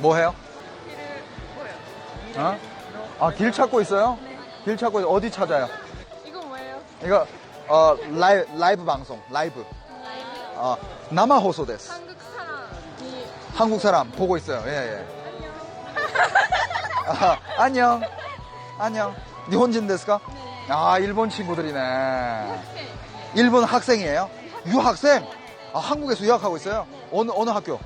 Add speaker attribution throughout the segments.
Speaker 1: 뭐 해요?
Speaker 2: 길을 뭐예요?
Speaker 1: 어? 아, 길 찾고 있어요? 길 찾고 있- 어디 찾아요?
Speaker 2: 이거 뭐예요?
Speaker 1: 이거 어 라이, 라이브 방송 라이브 어 남아 호소 데스
Speaker 2: 한국 사람이
Speaker 1: 한국 사람 보고 있어요 예 예
Speaker 2: 안녕.
Speaker 1: 아, 안녕 안녕 니혼진 데스까?
Speaker 2: 네.
Speaker 1: 아 일본 친구들이네
Speaker 2: 학생.
Speaker 1: 일본 학생이에요? 유학생? 아 한국에서 유학하고 있어요? 어느 어느 학교?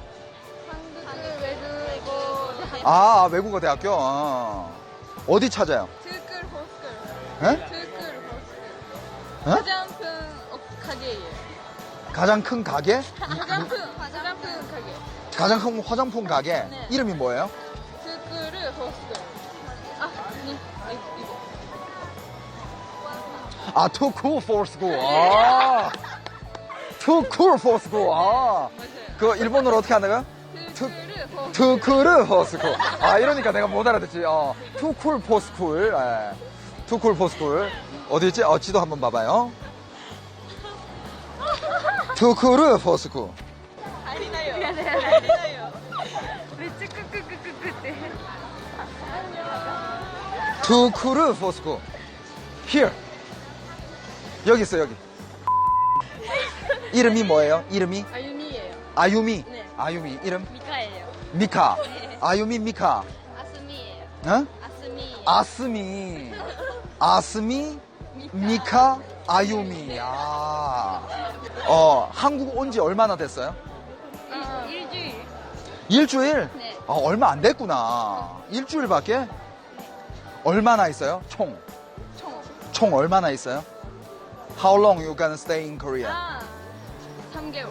Speaker 1: 아 외국어 대학교 어. 어디 찾아요?
Speaker 2: 들끌 호스쿨.
Speaker 1: 에?
Speaker 2: 들끌 호스쿨.
Speaker 1: 어?
Speaker 2: 가장 큰 어, 가게예요.
Speaker 1: 가장 큰 가게?
Speaker 2: 가장 큰 가장 큰 가게.
Speaker 1: 가장 큰 화장품 가게
Speaker 2: 네.
Speaker 1: 이름이 뭐예요?
Speaker 2: 들끌 호스쿨. 아, 아니, 아니, 이거.
Speaker 1: 아, too cool for school. 아, too cool for school. 아,
Speaker 2: 맞아요.
Speaker 1: 그 일본어로 어떻게 한다 cool for school. 아, 이러니까 내가 못 알아듣지. 어, for school. 예. for school. 어디 있지? 어, 지도 한번 봐봐요.
Speaker 2: 왜 찌끄끄끄끄끄
Speaker 1: too cool for school. here. 여기 있어, 여기. 이름이 뭐예요? 이름이?
Speaker 2: 아유미예요.
Speaker 1: 아유미.
Speaker 2: 네.
Speaker 1: 아유미. 이름?
Speaker 2: 미카예요.
Speaker 1: 미카.
Speaker 2: 네.
Speaker 1: 아유미 미카.
Speaker 2: 아스미예요.
Speaker 1: 어?
Speaker 2: 아스미.
Speaker 1: 아스미, 아스미, 미카, 아유미. 아. 어, 한국 온 지 얼마나 됐어요?
Speaker 2: 아, 일주일.
Speaker 1: 일주일?
Speaker 2: 네.
Speaker 1: 아, 얼마 안 됐구나. 일주일밖에? 얼마나 있어요? 총.
Speaker 2: 총.
Speaker 1: 총 얼마나 있어요? How long you gonna stay in Korea?
Speaker 2: 아, 3개월.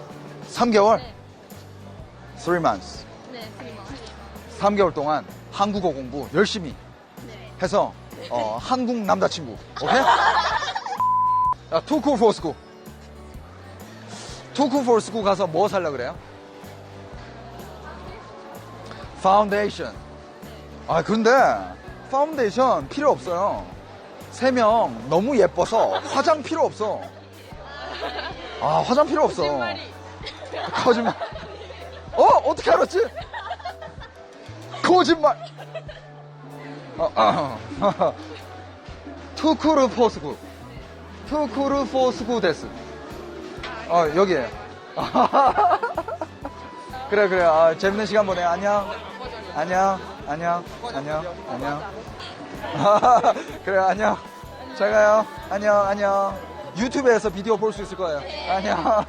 Speaker 1: 3개월?
Speaker 2: 네.
Speaker 1: 3 months.
Speaker 2: 네, 3만.
Speaker 1: 3개월 동안 한국어 공부 열심히
Speaker 2: 네.
Speaker 1: 해서 어, 한국 남자친구 오케이? 야, 투쿠 포스쿠 투쿠 포스쿠 가서 뭐 살려 그래요? 파운데이션 아 근데 파운데이션 필요 없어요 세 명 너무 예뻐서 화장 필요 없어 아 화장 필요 없어. 거짓말 어? 어떻게 알았지? 거짓말. 어, 어. 투쿠르 포스쿠 투쿠르 포스쿠 데스. 어 여기에요. 그래 그래. 아, 재밌는 시간 보내. 안녕. 안녕. 안녕. 안녕. 안녕. 그래 안녕. 잘 가요. 안녕. 안녕. 유튜브에서 비디오 볼 수 있을 거예요. 안녕